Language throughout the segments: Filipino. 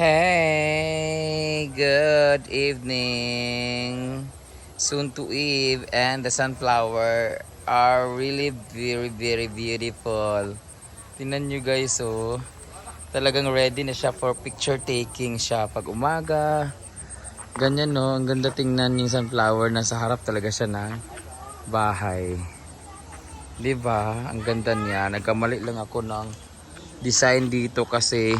Hey, good evening. Soon to Eve and the sunflower are really very very beautiful. Tingnan nyo guys oh. Talagang ready na siya for picture taking siya pag umaga. Ganyan no, ang ganda tingnan yung sunflower nasa harap talaga siya ng bahay. 'Di ba? Ang ganda niya. Nagkamali lang ako ng design dito kasi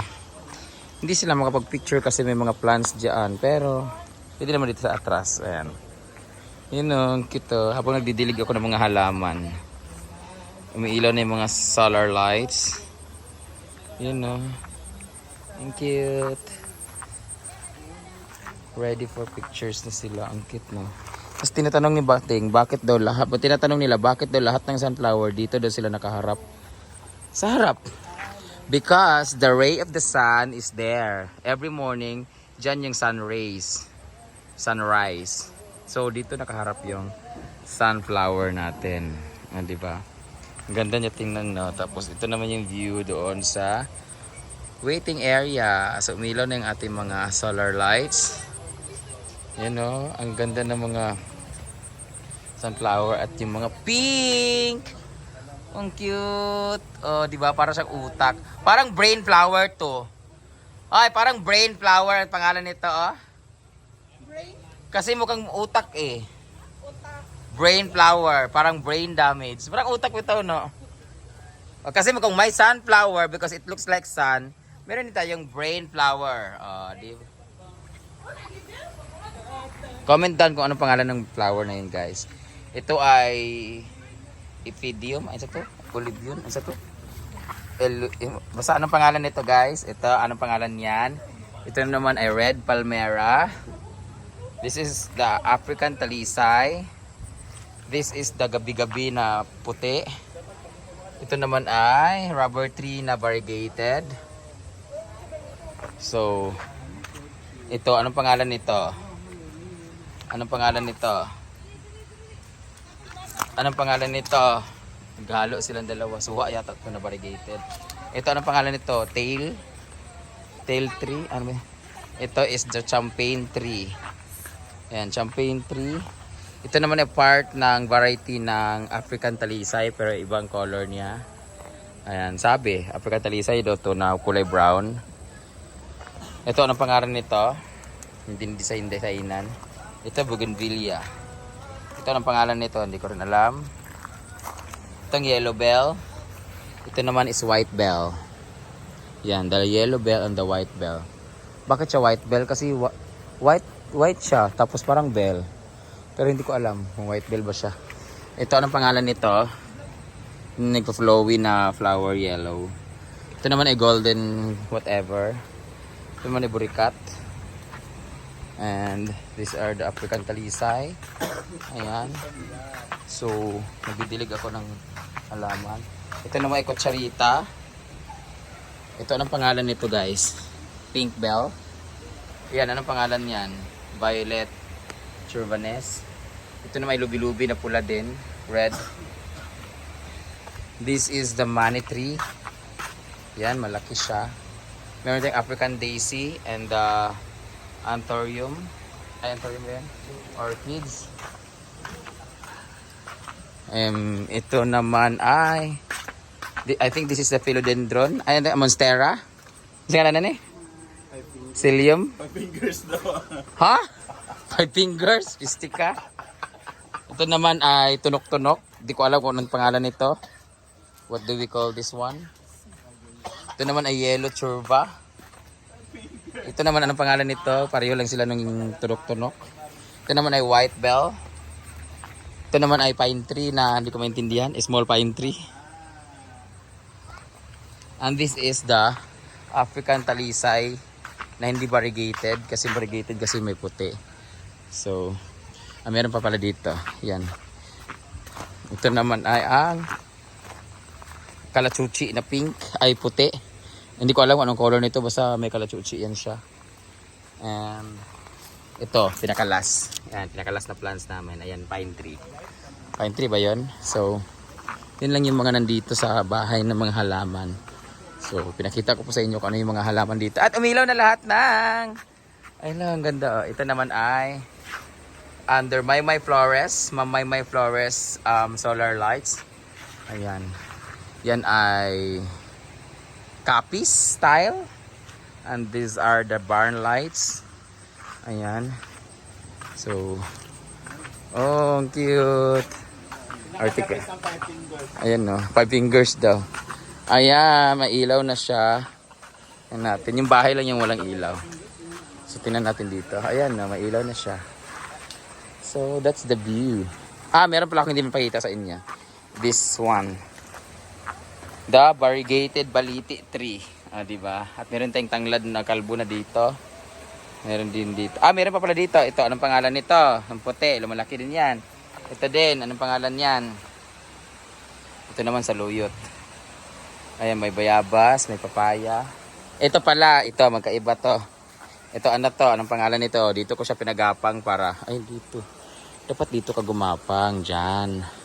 hindi sila makapag-picture kasi may mga plants diyan. Pero, pwede naman dito sa atras. Ayan. Yun o, ang cute o. Habang nagdidilig ako ng mga halaman. Umiilaw na yung mga solar lights. Yun o. Ang cute. Ready for pictures na sila. Ang cute no. Tapos tinatanong ni Bating, bakit daw lahat, tinatanong nila, bakit daw lahat ng sunflower dito daw sila nakaharap? Sa harap. Because the ray of the sun is there. Every morning, dyan yung sun rays. Sunrise. So, dito nakaharap yung sunflower natin. Ah, di ba? Ganda niya tingnan, no? Tapos, ito naman yung view doon sa waiting area. So, umilaw na yung ating mga solar lights. Yan, no? Ang ganda ng mga sunflower at yung mga pink! Ang cute. Oh, 'di ba? Para siyang utak. Parang brain flower 'to. Ay, parang brain flower ang pangalan nito, oh. Brain? Kasi mukhang utak eh. Utak. Brain flower, parang brain damage. Parang utak ito, no? Oh, kasi mukhang may sunflower because it looks like sun. Meron din tayong brain flower. Oh, di ba? Comment down kung anong pangalan ng flower na yun, guys. Ito ay Iphidium. Ano to? Olivium. Ano to? El, basta anong pangalan nito, guys? Ito, anong pangalan niyan? Ito naman ay Red Palmera. This is the African Talisay. This is the gabi-gabi na puti. Ito naman ay rubber tree na variegated. So, ito, anong pangalan nito? Anong pangalan nito? Anong pangalan nito? Naghalo silang dalawa. Suha yata ito na variegated. Ito, anong pangalan nito? Tail? Tail tree? Ano ba? Ito is the champagne tree. Ayan, champagne tree. Ito naman ay part ng variety ng African talisay pero ibang color niya. Ayan, sabi, African talisay daw to na kulay brown. Ito, anong pangalan nito? Hindi design designan. Ito, bougainvillea. Ito ang pangalan nito, hindi ko rin alam. Itong yellow bell. Ito naman is white bell. Yan, the yellow bell and the white bell. Bakit siya white bell? Kasi white white siya, tapos parang bell. Pero hindi ko alam kung white bell ba siya. Ito anong pangalan nito? Nagpa-flowy na flower yellow. Ito naman ay golden whatever. Ito naman ay burikat. And these are the African talisay. Ayan. So, nagdidilig ako ng halaman. Ito naman ay kutsarita. Ito anong pangalan nito guys? Pink bell. Yan, anong pangalan niyan? Violet Churvanes. Ito naman ay lubi-lubi na pula din. Red. This is the money tree. Yan, malaki siya. Meron tayong African daisy and the anthurium. Ay, anthurium ba yan? Orchids. Um, ito naman ay I think this is the philodendron. Ay, ano, monstera. Kasi nga na eh? Psyllium. Five fingers daw. Ha? Five fingers? Pistika. Ito naman ay tunok-tunok. Di ko alam kung anong pangalan nito. What do we call this one? Ito naman ay yellow churva. Ito naman anong pangalan nito? Pareho lang sila ng tunok-tunok. Ito naman ay white bell. Ito naman ay pine tree na hindi ko maintindihan. Small pine tree. And this is the African talisay na hindi variegated kasi variegated kasi may puti. So, ah, meron pa pala dito. Yan. Ito naman ay ang kalachuchi na pink ay puti. Hindi ko alam kung anong color nito basta may kalachuchi yan siya. And ito, pinakalas. Yan, pinakalas na plants namin. Ayan, pine tree. Pine tree ba yon? So, yun lang yung mga nandito sa bahay ng mga halaman. So, pinakita ko po sa inyo kung ano yung mga halaman dito. At umilaw na lahat ng... Ay lang, ang ganda. Oh. Ito naman ay under My My Flores, My My Flores um, solar lights. Ayan. Yan ay copies style. And these are the barn lights. Ayan. So, oh, ang cute. Article. Ayan no, five fingers daw. Ayan, may ilaw na siya. Ayan natin. Yung bahay lang yung walang ilaw. So, tingnan natin dito. Ayan no, may ilaw na siya. So, that's the view. Ah, meron pala akong hindi mapakita sa inyo. This one. The variegated baliti tree. Ah, di ba? At meron tayong tanglad na kalbo na dito. Meron din dito. Ah, meron pa pala dito. Ito, anong pangalan nito? Ang puti, lumalaki din yan. Ito din, anong pangalan yan? Ito naman sa luyot. Ayan, may bayabas, may papaya. Ito pala, ito, magkaiba to. Ito, ano to? Anong pangalan nito? Dito ko siya pinagapang para, ay, dito. Dapat dito ka gumapang, dyan.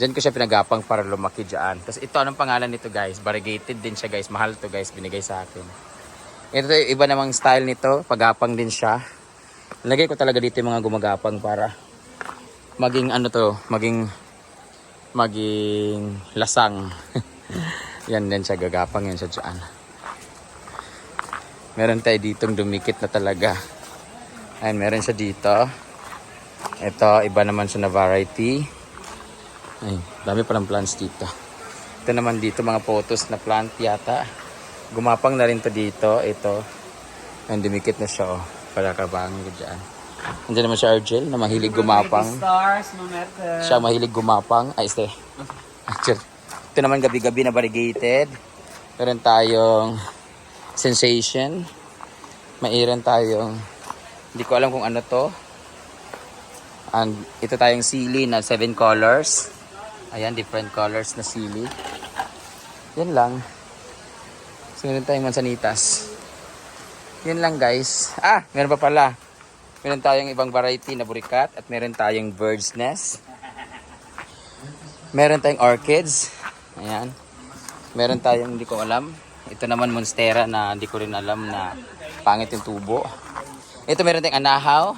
Diyan ko siya pinagapang para lumaki dyan. Tapos ito, anong pangalan nito guys? Variegated din siya guys. Mahal to guys, binigay sa akin. Ito, iba namang style nito. Pagapang din siya. Lagay ko talaga dito yung mga gumagapang para maging ano to, maging maging lasang. yan din siya gagapang yan siya dyan. Meron tayo ditong dumikit na talaga. Ayan, meron siya dito. Ito, iba naman siya na variety. Ay, dami palang plants dito. Ito naman dito, mga photos na plant yata. Gumapang na rin to dito. Ito. Ayan, dumikit na siya, oh. Para kabangin ko dyan. Andiyan naman si Argel na mahilig gumapang. Siya mahilig gumapang. Ay, este. Actually, ito naman gabi-gabi na variegated. Meron tayong sensation. Mayroon tayong, hindi ko alam kung ano to. And ito tayong sili na seven colors. Ayan, different colors na sili. Yan lang. So, meron tayong mansanitas. Yan lang guys. Ah, meron pa pala. Meron tayong ibang variety na burikat at meron tayong bird's nest. Meron tayong orchids. Ayan. Meron tayong hindi ko alam. Ito naman monstera na hindi ko rin alam na pangit yung tubo. Ito meron tayong anahaw.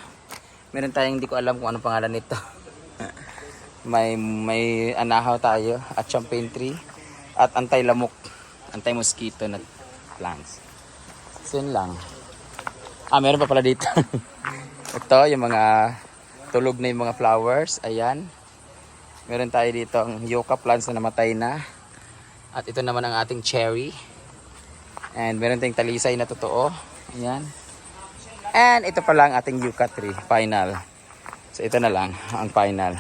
Meron tayong hindi ko alam kung anong pangalan nito. may may anahaw tayo at champagne tree at anti-lamok, anti-mosquito na plants. So lang. Ah, meron pa pala dito. Ito, yung mga tulog na yung mga flowers. Ayan. Meron tayo dito ang yucca plants na namatay na. At ito naman ang ating cherry. And meron tayong talisay na totoo. Ayan. And ito pala ang ating yucca tree. Final. So ito na lang ang final.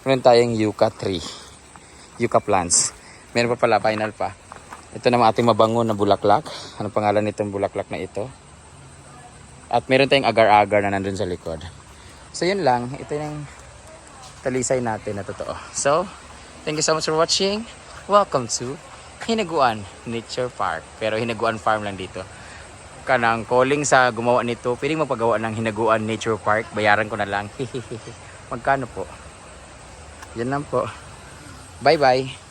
Meron tayong yucca tree. Yucca plants. Meron pa pala, final pa. Ito naman ating mabango na bulaklak. Ano pangalan nitong bulaklak na ito? At meron tayong agar-agar na nandun sa likod. So yun lang. Ito yung talisay natin na totoo. So, thank you so much for watching. Welcome to Hinaguan Nature Park. Pero Hinaguan Farm lang dito. Kanang calling sa gumawa nito, pwedeng magpagawa ng Hinaguan Nature Park. Bayaran ko na lang. Magkano po? Yan lang po. Bye-bye.